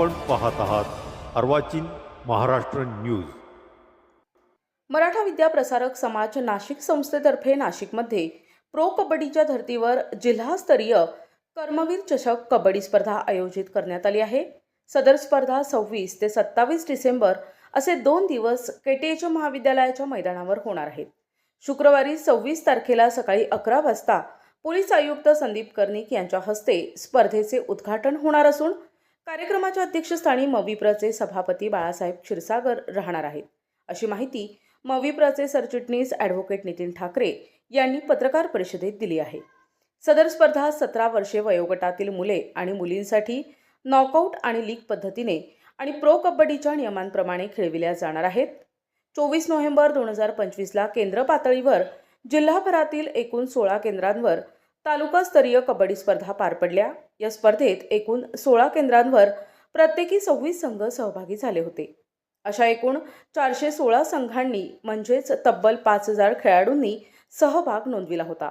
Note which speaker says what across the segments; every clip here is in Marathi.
Speaker 1: आपण पाहत आहात अर्वाचीन महाराष्ट्र न्यूज.
Speaker 2: मराठा विद्या प्रसारक समाज नाशिक संस्थेतर्फे नाशिकमध्ये प्रो कबड्डीच्या धर्तीवर जिल्हास्तरीय कर्मवीर चषक कबड्डी स्पर्धा आयोजित करण्यात आली आहे. सदर स्पर्धा सव्वीस ते सत्तावीस डिसेंबर असे दोन दिवस केटीएच महाविद्यालयाच्या मैदानावर होणार आहेत. शुक्रवारी सव्वीस तारखेला सकाळी अकरा वाजता पोलीस आयुक्त संदीप कर्णिक यांच्या हस्ते स्पर्धेचे उद्घाटन होणार असून कार्यक्रमाच्या अध्यक्षस्थानी मविप्रचे सभापती बाळासाहेब क्षीरसागर राहणार आहेत. अशी माहिती मविप्रचे सरचिटणीस ॲडव्होकेट नितीन ठाकरे यांनी पत्रकार परिषदेत दिली आहे. सदर स्पर्धा सतरा वर्षे वयोगटातील मुले आणि मुलींसाठी नॉकआउट आणि लीग पद्धतीने आणि प्रो कबड्डीच्या नियमांप्रमाणे खेळविल्या जाणार आहेत. चोवीस नोव्हेंबर दोन हजार पंचवीसला केंद्र पातळीवर जिल्हाभरातील एकूण सोळा केंद्रांवर तालुकास्तरीय कबड्डी स्पर्धा पार पडल्या. या स्पर्धेत एकूण सोळा केंद्रांवर प्रत्येकी सव्वीस संघ सहभागी झाले होते. अशा एकूण चारशे सोळा संघांनी म्हणजेच तब्बल पाच हजार खेळाडूंनी सहभाग नोंदविला होता.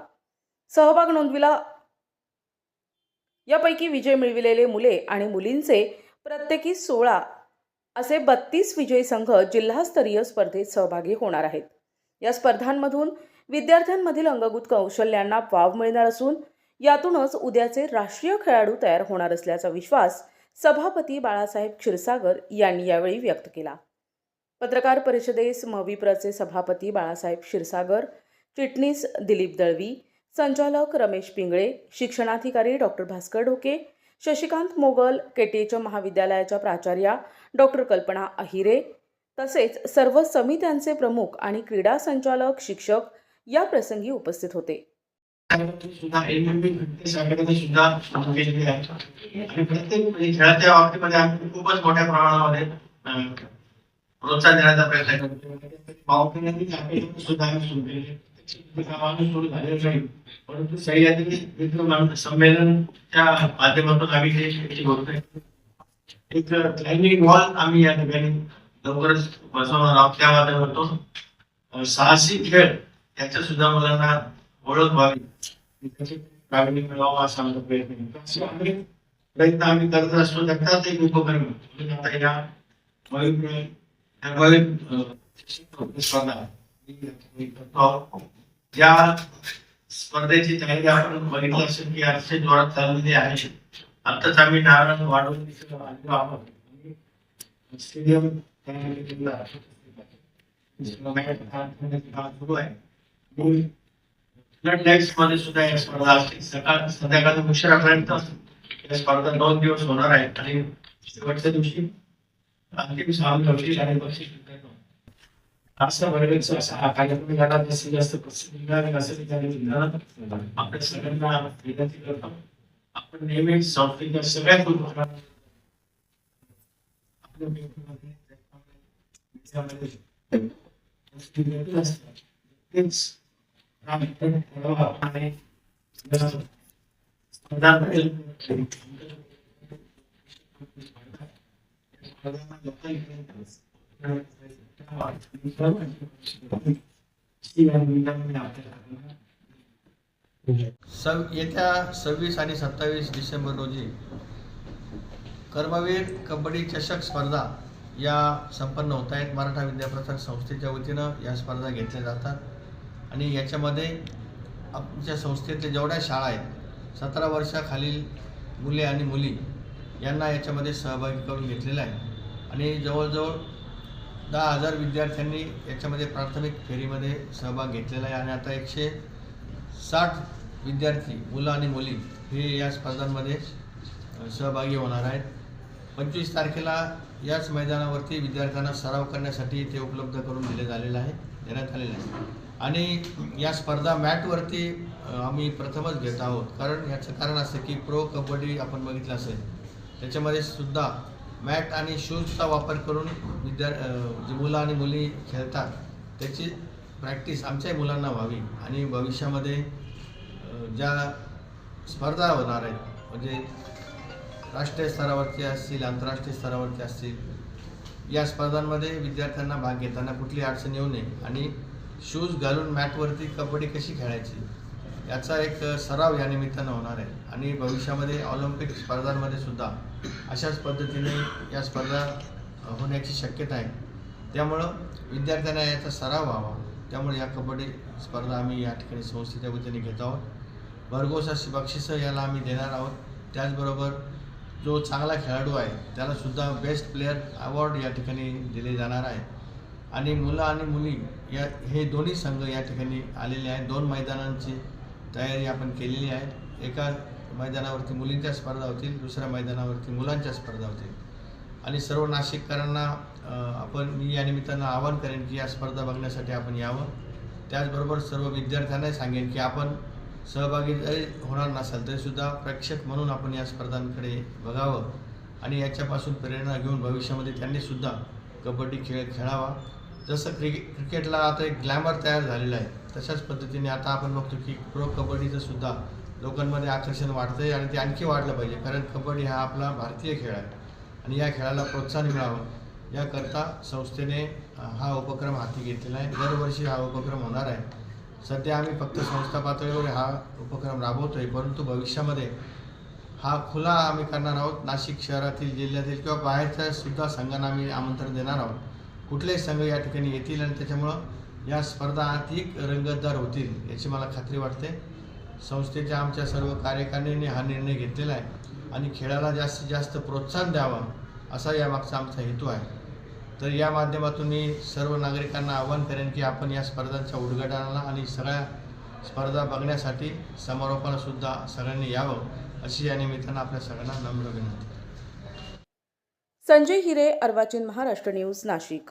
Speaker 2: सहभाग नोंदविला यापैकी विजय मिळविलेले मुले आणि मुलींचे प्रत्येकी सोळा असे बत्तीस विजयी संघ जिल्हास्तरीय स्पर्धेत सहभागी होणार आहेत. या स्पर्धांमधून विद्यार्थ्यांमधील अंगभूत कौशल्यांना वाव मिळणार असून यातूनच उद्याचे राष्ट्रीय खेळाडू तयार होणार असल्याचा विश्वास सभापती बाळासाहेब क्षीरसागर यांनी यावेळी व्यक्त केला. पत्रकार परिषदेस मविप्रचे सभापती बाळासाहेब क्षीरसागर चिटणीस दिलीप दळवी संचालक रमेश पिंगळे शिक्षणाधिकारी डॉक्टर भास्कर ढोके शशिकांत मोगल केटीएच्या महाविद्यालयाच्या प्राचार्या डॉक्टर कल्पना अहिरे तसेच सर्व समित्यांचे प्रमुख आणि क्रीडा संचालक शिक्षक या प्रसंगी उपस्थित होते.
Speaker 3: सुद्धा एमएमबी सुद्धा प्रत्येक म्हणजे बाबतीमध्ये आम्ही खूपच मोठ्या प्रमाणामध्ये प्रोत्साहन देण्याचा प्रयत्न करतो सुद्धा सुरू झालेलं नाही परंतु सह्याद्री संमेलनच्या माध्यमातून आम्ही हे हे एक क्लाइम्बिंग वॉल आम्ही या ठिकाणी लवकरच बसवणार आहोत त्या माध्यमातून साहसी खेळ याच्या सुद्धा मुलांना ओळख व्हावी. त्याची काळजी मिळावा असा आमचा प्रयत्न आहे. प्रयत्न आम्ही करत असतो. त्याचाच एक उपक्रम म्हणजे आता या मयूर या स्पर्धा. ही या स्पर्धेची तयारी आपण बघितलं असेल की अतिशय जोरात चाललेली आहे. आताच आम्ही नारायण वाढवून आलेलो आहोत. म्हणजे स्टेडियम सुरू आहे. आणि ब्लड लाईट्समध्ये सुद्धा या स्पर्धा असतील सकाळ संध्याकाळ उशिरापर्यंत या स्पर्धा दोन दिवस होणार आहेत आणि शेवटच्या दिवशी अंतिम सामना होईल आणि बक्षीस वितरण होईल. असं वर्गाचं असा हा कार्यक्रम याला जास्तीत जास्त प्रसिद्धी मिळावी असं त्या निमित्तानं आपल्या सगळ्यांना विनंती करतो आपण नेहमी संस्थेच्या सगळ्या गुरुकांना आपल्या
Speaker 4: सव येत्या सव्वीस आणि सत्तावीस डिसेंबर रोजी कर्मवीर कबड्डी चषक स्पर्धा या संपन्न होत आहेत. मराठा विद्याप्रसार संस्थेच्या वतीनं या स्पर्धा घेतल्या जातात. आणि याच्यामध्ये आमच्या संस्थेतल्या जेवढ्या शाळा आहेत सतरा वर्षाखालील मुले आणि मुली यांना याच्यामध्ये सहभागी करून घेतलेलं आहे. आणि जवळजवळ दहा हजार विद्यार्थ्यांनी याच्यामध्ये प्राथमिक फेरीमध्ये सहभाग घेतलेला आहे. आणि आता एकशे साठ विद्यार्थी मुलं आणि मुली हे या स्पर्धांमध्ये सहभागी होणार आहेत. पंचवीस तारखेला याच मैदानावरती विद्यार्थ्यांना सराव करण्यासाठी ते उपलब्ध करून दिले झालेलं आहे देण्यात आलेलं आहे. आणि या स्पर्धा मॅटवरती आम्ही प्रथमच घेत आहोत. कारण याचं कारण असं की प्रो कबड्डी आपण बघितलं असेल. त्याच्यामध्ये सुद्धा मॅट आणि शूजचा वापर करून विद्या जी मुलं आणि मुली खेळतात त्याची प्रॅक्टिस आमच्याही मुलांना व्हावी. आणि भविष्यामध्ये ज्या स्पर्धा होणार आहेत म्हणजे राष्ट्रीय स्तरावरती असतील आंतरराष्ट्रीय स्तरावरती असतील या स्पर्धांमध्ये विद्यार्थ्यांना भाग घेताना कुठली अडचण येऊ नये. आणि शूज घालून मॅटवरती कबड्डी कशी खेळायची याचा एक सराव या निमित्तानं होणार आहे. आणि भविष्यामध्ये ऑलिम्पिक स्पर्धांमध्ये सुद्धा अशाच पद्धतीने या स्पर्धा होण्याची शक्यता आहे. त्यामुळं विद्यार्थ्यांना याचा सराव व्हावा. त्यामुळे या कबड्डी स्पर्धा आम्ही या ठिकाणी संस्थेच्या वतीने घेत आहोत. भरघोस अशी बक्षिसं याला आम्ही देणार आहोत. त्याचबरोबर जो चांगला खेळाडू आहे त्यालासुद्धा बेस्ट प्लेअर अवॉर्ड या ठिकाणी दिले जाणार आहे. आणि मुलं आणि मुली या हे दोन्ही संघ या ठिकाणी आलेले आहेत. दोन मैदानांची तयारी आपण केलेली आहे. एका मैदानावरती मुलींच्या स्पर्धा होतील दुसऱ्या मैदानावरती मुलांच्या स्पर्धा होतील. आणि सर्व नाशिककरांना आपण मी या निमित्तानं आवाहन करेन की या स्पर्धा बघण्यासाठी आपण यावं. त्याचबरोबर सर्व विद्यार्थ्यांनाही सांगेन की आपण सहभागी जरी होणार नसाल तरीसुद्धा प्रेक्षक म्हणून आपण या स्पर्धांकडे बघावं. आणि याच्यापासून प्रेरणा घेऊन भविष्यामध्ये त्यांनीसुद्धा कबड्डी खेळ खेळावा. जसं क्रिके क्रिकेटला आता एक ग्लॅमर तयार झालेलं आहे तशाच पद्धतीने आता आपण बघतो की प्रो कबड्डीचं सुद्धा लोकांमध्ये आकर्षण वाढतं आहे आणि ते आणखी वाढलं पाहिजे कारण कबड्डी हा आपला भारतीय खेळ आहे. आणि या खेळाला प्रोत्साहन मिळावं याकरता संस्थेने हा उपक्रम हाती घेतलेला आहे. दरवर्षी हा उपक्रम होणार आहे. सध्या आम्ही फक्त संस्था पातळीवर हा उपक्रम राबवतो आहे परंतु भविष्यामध्ये हा खुला आम्ही करणार आहोत. नाशिक शहरातील जिल्ह्यातील किंवा बाहेरच्या सुद्धा संघांना आम्ही आमंत्रण देणार आहोत. कुठलेही संघ या ठिकाणी येतील आणि त्याच्यामुळं या स्पर्धा अधिक रंगतदार होतील याची मला खात्री वाटते. संस्थेच्या आमच्या सर्व कार्यकारिणीने हा निर्णय घेतलेला आहे आणि खेळाला जास्तीत जास्त प्रोत्साहन द्यावं असा यामागचा आमचा हेतू आहे. तर या माध्यमातून मी सर्व नागरिकांना आवाहन करेन की आपण या स्पर्धांच्या उद्घाटनाला आणि सगळ्या स्पर्धा बघण्यासाठी समारोपाला सुद्धा सगळ्यांनी यावं अशी या निमित्तानं आपल्या सगळ्यांना नम्र विनंती.
Speaker 2: संजय हिरे अर्वाचीन महाराष्ट्र न्यूज नाशिक.